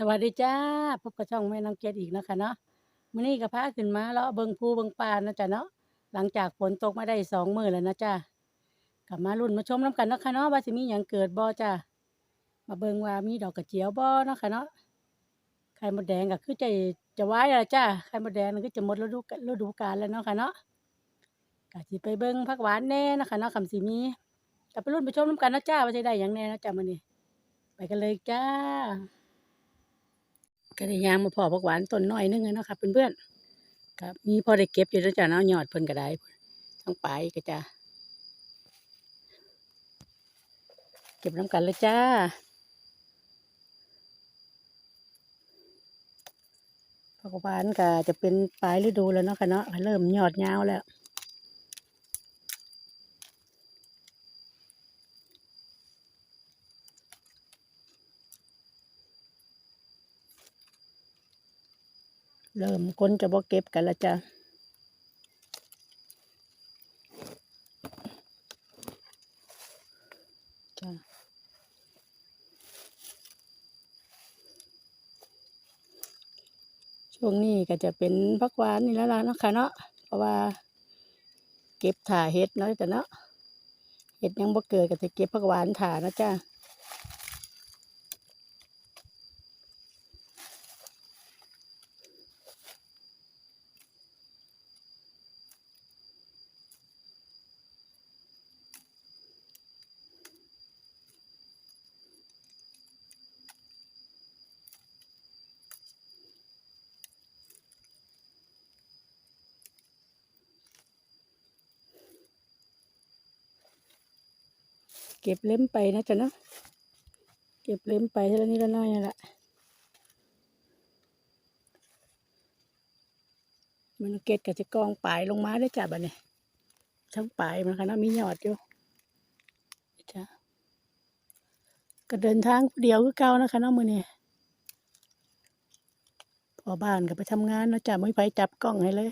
สวัสดีจ้าพบกับช่องแม่น้องเกดอีกนะคะเนาะมื้อนี้ก็พาขึ้นมาเลาะเบิงภูเบิงปานะจ๊ะเนาะหลังจากฝนตกมาได้สองมือแล้วนะจ้ากลับมาลุ้นมาชมน้ำกันนะคะเนาะว่าสิมีหยังเกิดบ่จ้ามาเบิงว่ามีดอกกระเจียวบ่เนาะค่ะเนาะไข่มดแดงก็คือจะจะไว้แล้วจ้าไข่มดแดงก็จะหมดฤดูกาลฤดูกาลแล้วเนาะค่ะเนาะก็สิไปเบิงผักหวานแน่นะคะเนาะคำสิมีก็ไปลุ้นไปชมน้ำกันนะจ้าว่าสิได้หยังแน่นะจ้ามื้อนี้ไปกันเลยจ้า ก็ได้ยางมาพอผักหวานต้นน้อยนึงอะเนาะค่ะเพื่อนๆครับมีพอได้เก็บอยู่แล้วจ้ะเนาะยอดเพิ่นก็ได้ทั้งปลายก็จ้าเก็บน้ำกันเลยจ้าผักหวานก็จะเป็นปลายฤดูแล้วเนาะค่ะเนาะเริ่มยอดยาวแล้ว เริ่มคนจะบ่เก็บกันล้วจ้ะจ้ะช่วงนี้ก็จะเป็นพักหวานนี่แล้วล่ะเนาะค่ะเนาะเพราะว่า เก็บถ่าเห็ดเนาะจ้ะเนาะเห็ดยังบ่เกิดก็จะเก็บพักหวานถ่านะจ้ะ ก็บเล็มไปนะจ๊ะเนาะเก็บเล็มไปเทีละนิดละน้อยนี่แหละมันเก็ดก็จะกองปลายลงมาได้จ้ะบัดนี้ทั้งปลายมันค่ะเนาะมียอดอยู่จ้ะก็เดินทางเดียวคือเก่านะคะเนาะมื้อนี้พอบ้านก็ไปทำงานนะจ้ะไม่ไผจับกล้องให้เลย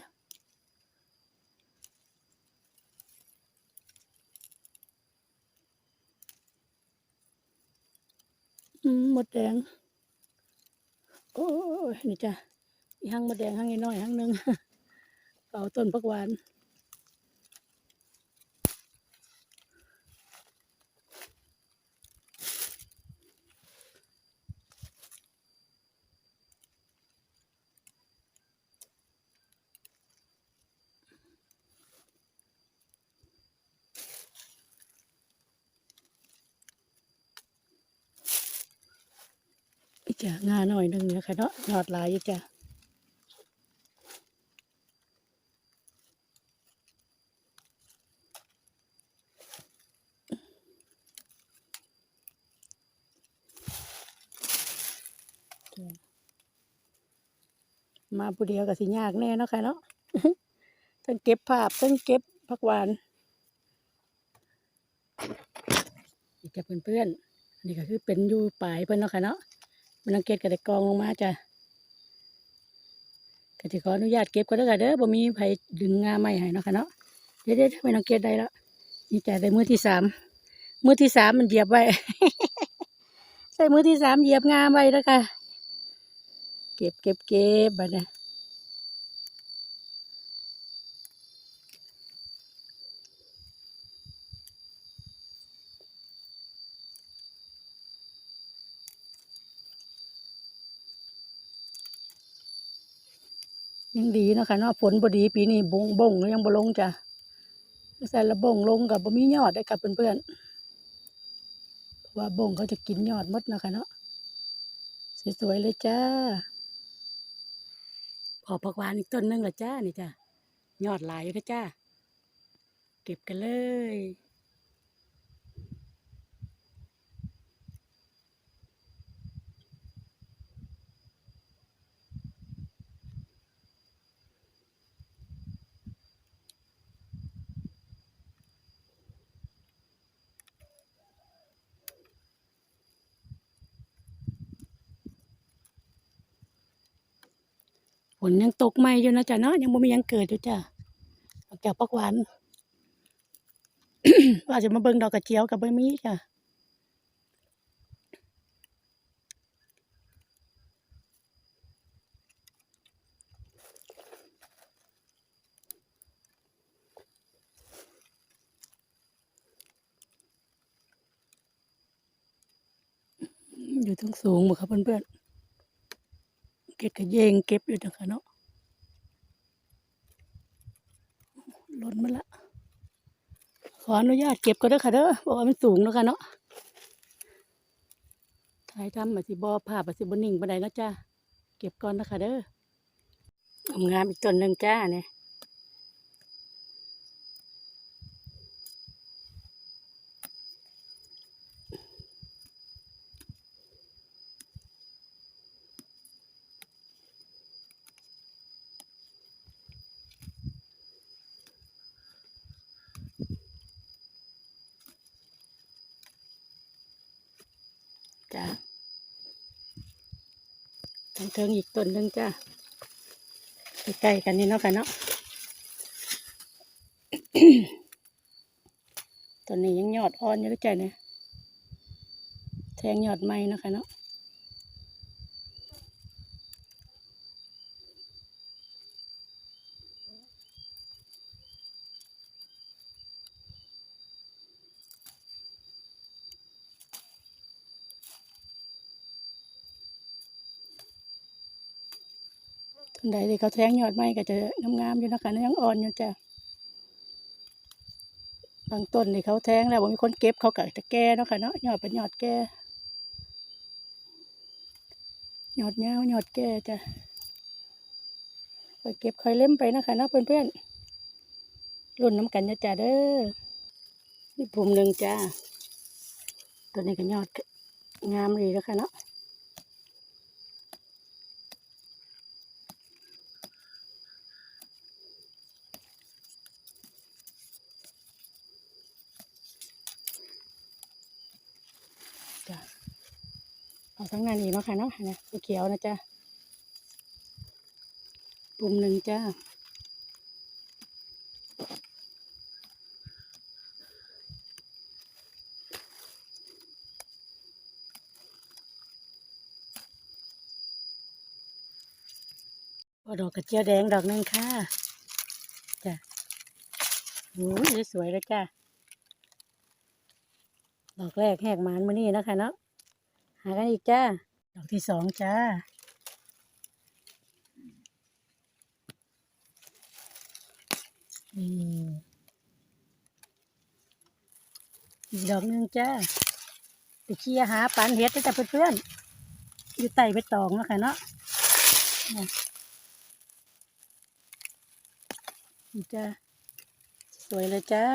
หมดแดง โอ้ยนี่จ้ะมีหังหมดแดงหังน้อยหังหนึ่งเอาต้นพักหวาน อีจ้ะงาหน่อยหนึ่งเนี่ยค่ะเนาะยอดหลายอยู่จ้ะมาผู้เดียวก็สิยากแน่เนาะค่ะเนาะทั้งเก็บภาพทั้งเก็บผักหวานนี่จ้ะเพื่อนๆอันนี้ก็คือเป็นอยู่ปลายเพิ่อนเนาะค่ะเนาะ มันลังเกตก็ได้กองลงมาจ้ะก็จะขออนุญาตเก็บก็ได้อค่ะเด้อบ่มีไผดึงงาไม้ให้เนาะค่ะเนาะเดี๋ยวเดี๋ยวไม่ลังเกตได้แล้วนี่จ้ะได้มือที่สามมือที่สามมันเหยียบไว้ใส่มือที่สามเหยียบงาไว้แล้วค่ะ เก็บเก็บเก็บไปนะ ยังดีนะคะเนาะฝนบดีปีนี้บงบงยังบ่ลงจ้ะใส่ละบงลงกับบ่มียอดได้อค่ะเพื่อนๆเพราะว่าบงเขาจะกินยอดมดนะคะเนาะสวยๆเลยจ้าพอผักหวานอีกต้นหนึงละจ้านี่จ้ะยอดหลายอยู่นะจ้าเก็บกันเลย นยังตกใหม่อยู่นะจ๊ะเนาะยังบ่มียังเกิดอยู่จ้ะแกจาปักหวานว่าจะมาเบิ้งดอกกระเจียวกับเบิ้งมีจ้ะอยู่ทั้งสูงหมดครับเพื่อนๆ เก็บกระเยงเก็บอยู่นะคะเนาะล้นมาละ ขออนุญาตเก็บก็ได้ค่ะเด้อบอกว่ามันสูงแล้วค่ะเนาะถ่ายทำมาสิบอภามาสิบนิ่งบันไดนะจ้าเก็บก่อนนะคะเด้องามอีกต้นหนึ่งจ้าเนี่ยจ้า ทางเทิงอีกต้นหนึ่งจ้าใกล้ๆกันนี่เนาะกันเนาะตอนนี้ยังยอดอ่อนอยู่ด้วยจ้ะเนี่ยแทงยอดไม้เนาะคะเนาะ ใดที่เขาแทงยอดไม้ก็จะงามๆอยู่นะคะยังอ่อนอยู่จ้ะบางต้นที่เขาแทงแล้วบ่มีคนเก็บเขาก็จะแก่เนาะค่ะเนาะยอดเป็นยอดแก่ยอดยายอดแก่จ้ะค่อยเก็บค่อยเล่มไปนะคะเนาะเพื่อนๆรุ่นน้ำกันนะจ้ะเด้อนี่ปุ่มหนึ่งจ้าตัวนี้ก็ยอดงามเลยแล้วค่ะเนาะ เอาทั้งนั้นอีกเนาะค่ะเนาะนะเขียวนะจ้ะปุ่มหนึ่งจ้าดอกกระเจียวแดงดอกหนึ่งค่ะจ้ะโอ้ยสวยเลยจ้ะ ดอกแรกแหกหมานมือนี่นะคะเนาะากันอีกจ้า ดอกที่สองจ้า นี่อีกดอกหนึ่งจ้าไปเชียร์หาปานเห็ดนะจ้ะเพื่อนๆ อยู่ใต้ใบตองนะคะเนาะจ้าสวยเลยจ้า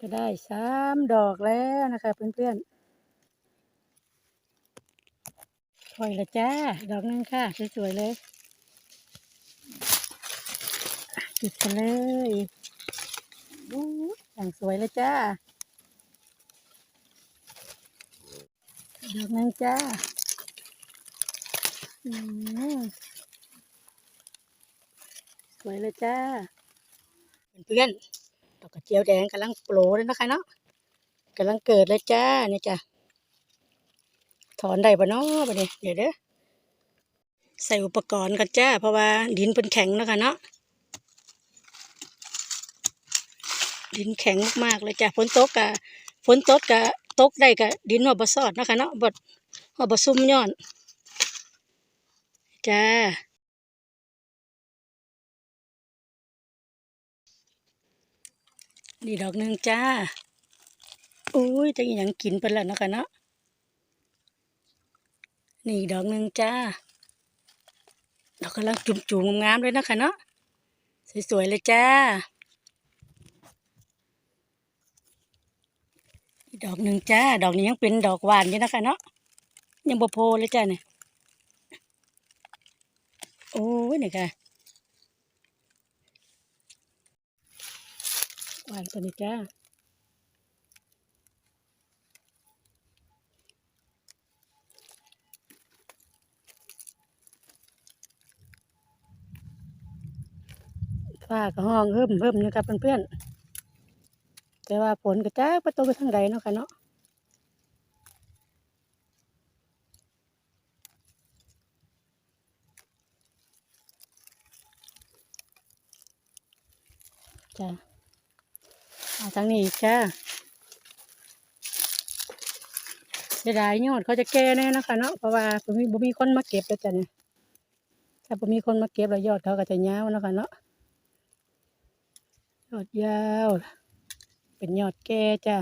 ก็ได้สามดอกแล้วนะคะเพื่อนๆ ถอยละจ้า ดอกนึงค่ะสวยๆเลยจุดกันเลยอู้อย่างสวยเลยจ้า ดอกนึงจ้าอืมสวยเลยจ้า เพื่อนๆดอกกระเจียวแดงกำลังโปรเลยนะคะเนาะกำลังเกิดเลยจ้านี่จ้ะ ถอนได้ปะเนาะปะเนี่เดี๋ยวเด้อใส่อุปกรณ์กันจ้า เพราะว่าดินเป็นแข็งนะคะเนาะดินแข็งมากๆเลยจ้ะฝนตกกะฝนตกกะตกได้กะดินหัวบะซอดนะคะเนาะบดหัวบะซุ่มย้อนจ้านี่ดอกหนึ่งจ้าอุ้ยจะอหยังกินไปแล้วนะคะเนาะ นี่ดอกหนึ่งจ้า ดอกกำลังจุ่มๆงามๆเลยนะคะเนาะ สวยๆเลยจ้า ดอกหนึ่งจ้า ดอกนี้ยังเป็นดอกหวานอยู่นะคะเนาะ ยังบโพเลยจ้าเนี่ย โอ้ยนี่ค่ะ หวานตัวนี้จ้า ฟ้าก็ห้องเฮิ่มเฮิ่มอยู่กับเพื่อนๆแต่ว่าฝนก็จ้าประตูไปทางใดเนาะค่ะเนาะจ้าเอาทางนี้จ้าเสียดายยอดเขาจะแก่แน่นะคะเนาะเพราะว่าบ่มีบ่มีคนมาเก็บแล้วจ้ะเนี่ยถ้าบ่มีคนมาเก็บแล้วยอดเขาก็จะยาวเนาะคะเนาะ ยอดยาว เป็นยอดแก่จ้ะ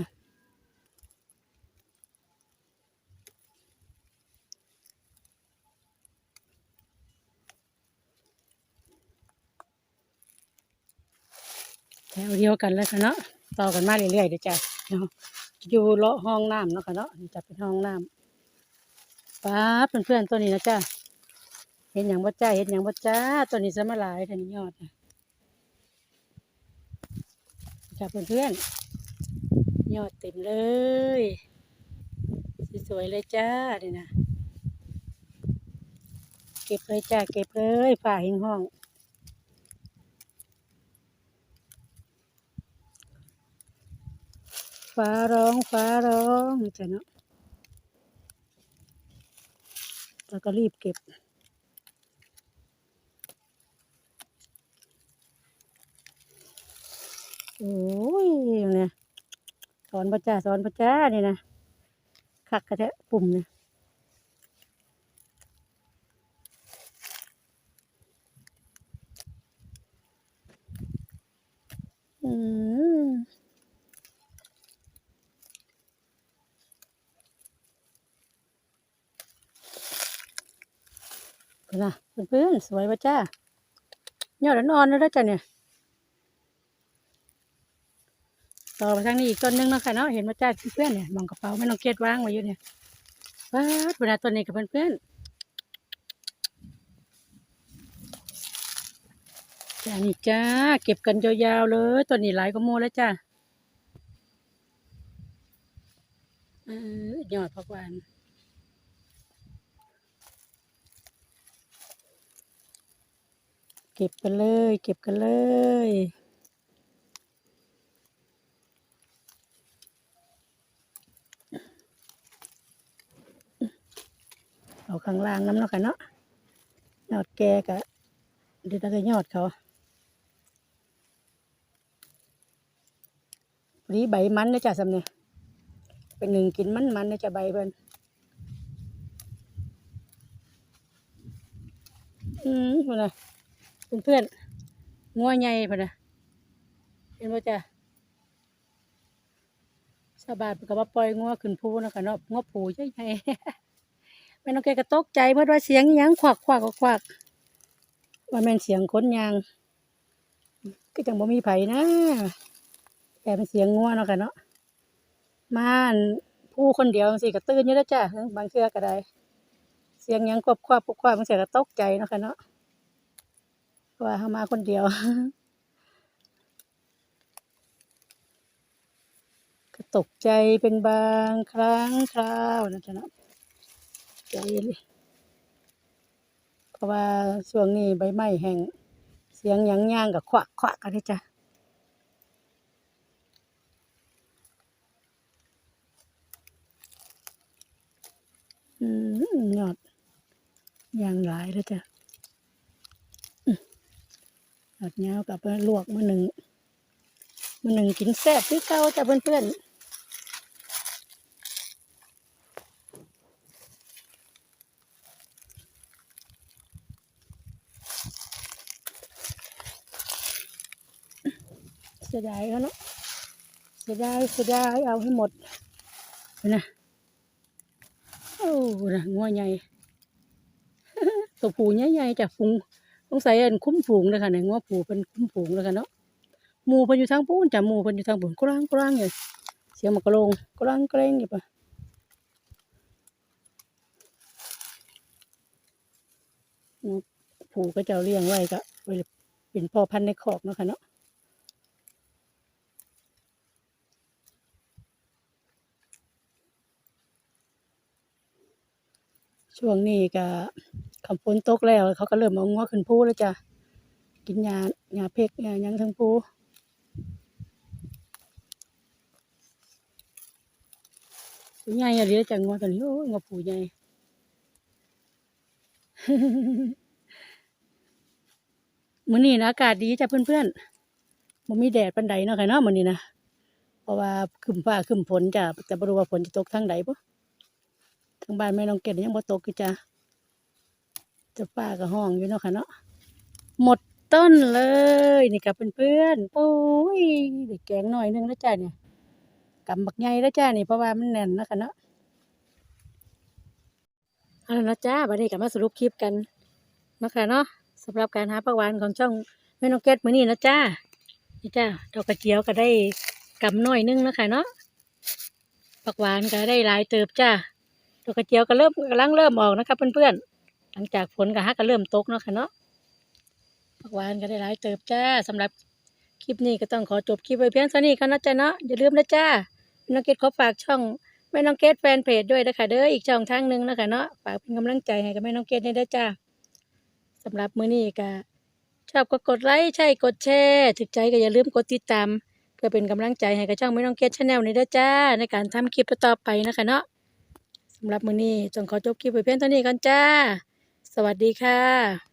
แถวเดียวกันเลยค่ะเนาะต่อกันมาเรื่อยๆเดี๋ยวจ้ะอยู่เลาะห้องน้ำเนาะค่ะเนาะนี่จะเป็นห้องน้ำป้าเพื่อนๆตัวนี้นะจ้ะเห็นอย่างบ่จ้าเห็นอย่างบ่จ้าตัวนี้จะมาหลายแต่นี่ยอดนะ จ้ะเพื่อนๆยอดเต็มเลย สวยๆเลยจ้านี่นะ เก็บเลยจ้าเก็บเลยฝ่าหิงห้องฟ้าร้องฟ้าร้องจ้ะเนาะแล้วก็รีบเก็บ โอ้ยเนี่ยสอนพระจ้าสอนพระจ้านี่นะคักกระแทะปุ่มเนี่ยอืมเห็นะเพื่อนๆสวยปะจ้ายอดอ่อนๆแล้วจ้ะเนี่ย ต่อไปทางนี้อีกต้นหนึงเนาะค่ะเนาะเห็นปะจ้าเพื่อนๆเนี่ยมองกระเป๋าไม่ต้องเก็ดวางไว้อยู่เนี่ยว้าดเวลาต้นนี้กับเพื่อนๆจ้านี่จ้า เก็บกันยาวๆเลยต้นนี้หลายก็โมแล้วจ้าเออยอดพักวานเก็บกันเลย เก็บกันเลย เอาข้างล่างน้ำเนาะค่ะเนาะยอดแกกะเดี๋ยวเก็ยอดเขาพอดีใบมันนะจ๊ะสำเนี่ยเป็นหนึ่งกินมันมันนะจ๊ะใบเพิ่นอืมพุ่นนะเพื่อนงัวใหญ่พุ่นนะเห็นว่าจ้ะชาวบ้านเพิ่นก็มาปล่อยงัวขึ้นภูเนาะคะเนาะงัวผูใหญ่ๆ แม่น้องแกก็ตกใจเมื่อว่าเสียงหยังขวักขวักขวักว่าแม่นเสียงคนยางก็จังบ่มีไผนะแต่เป็นเสียงงัวเนาะค่ะเนาะมานผู้คนเดียวจังซี่ก็ตื่นอยู่แล้วจ้ะบางเทื่อก็ได้ เสียงหยังควบควบควบควบมันเสียก็ตกใจเนาะค่ะเนาะเพราะว่าเฮามาคนเดียวก็ตกใจเป็นบางครั้งคราวนะจ๊ะเนาะ จเลยเพราะว่าช่วงนี้ใบไม้แห้งเสียงหยังย่างกับขวักขวักกันเลยจ้ะอืมยอดย่างหลายเลยจ้ะยอดยาวกับลวกมือหนึ่งมือหนึ่งกินแซ่บคือเก่าจ้ะเพื่อนๆ เสียดายเขาเนาะเสียดายเสียดายเอาให้หมดนะโอ้นะงัวใหญ่ตัวผูใหญ่ๆจากฝูงต้องใส่อันคุ้มฝูงเลยค่ะเนี่ยงัวผูเป็นคุ้มฝูงเลยค่ะเนาะหมูเพิ่นอยู่ทางปูนจ้ะหมูเพิ่นอยู่ทางปูนกรางกรางอยู่เสียงมันกระลงกรางเกรงอยู่ปะงัวผูก็จะเลี้ยงไว้ก็เป็นพ่อพันธุ์ในคอกเนาะค่ะเนาะ ช่วงนี้ก็คำฝนตกแล้ว เขาก็เริ่มเอางัวขึ้นภูแล้วจ้ะกินหญ้าหญ้าเพกหญ้ายังทั้งภูตัวใหญ่อะเดียวจังงัวตัวนี้โอ้งัวผูใหญ่มื้อนี้นะอากาศดีจ้ะเพื่อนๆมันมีแดดปานใดเนาะค่ะเนาะมื้อนี้นะเพราะว่าครึ้มฟ้าครึ้มฝนจ้ะแต่บ่รู้ว่าฝนจะตกทางใดบ่ ทางบ้านแม่น้องเกดยังบ่ตกอยู่จ้ะจะป้าก็ห้องอยู่เนาะค่ะเนาะหมดต้นเลยนี่กับเพื่อนๆปุ้ยได้แกงหน่อยหนึงแล้วจ้ะเนี่ยกำบักใหญ่แล้วจ้ะนี่เพราะว่ามันแน่นเนาะค่ะเนาะเอาละนะจ้าบัดนี้ก็มาสรุปคลิปกันนะคะเนาะสำหรับการหาผักหวานของช่องแม่น้องเกดมื้อนี้นะจ้านี่จ้าดอกกระเจียวก็ได้กำหน่อยหนึงนะคะเนาะผักหวานก็ได้หลายเติบจ้า กระเจียวก็เริ่มกำลังเริ่มออกนะครับเพื่อนๆหลังจากฝนก็ฮักก็เริ่มตกเนาะค่ะเนาะผักหวานก็ได้หลายเติบจ้าสำหรับคลิปนี้ก็ต้องขอจบคลิปไว้เพียงเท่านี้ก่อนนะจ๊ะเนาะอย่าลืมนะจ้าน้องเกดขอฝากช่องแม่น้องเกดแฟนเพจด้วยนะคะเด้ออีกช่องทางหนึ่งนะคะเนาะฝากเป็นกำลังใจให้กับแม่น้องเกดด้วยเด้อจ้าสำหรับมื้อนี้ก็ชอบก็กดไลค์ใช่กดแชร์ถึกใจก็อย่าลืมกดติดตามเพื่อเป็นกำลังใจให้กับช่องแม่น้องเกดชาแนลนี้ด้วยจ้า ในการทำคลิปต่อไปนะคะเนาะ สำหรับมื้อนี้จงขอจบคลิปไปเพียงเท่านี้กันจ้า สวัสดีค่ะ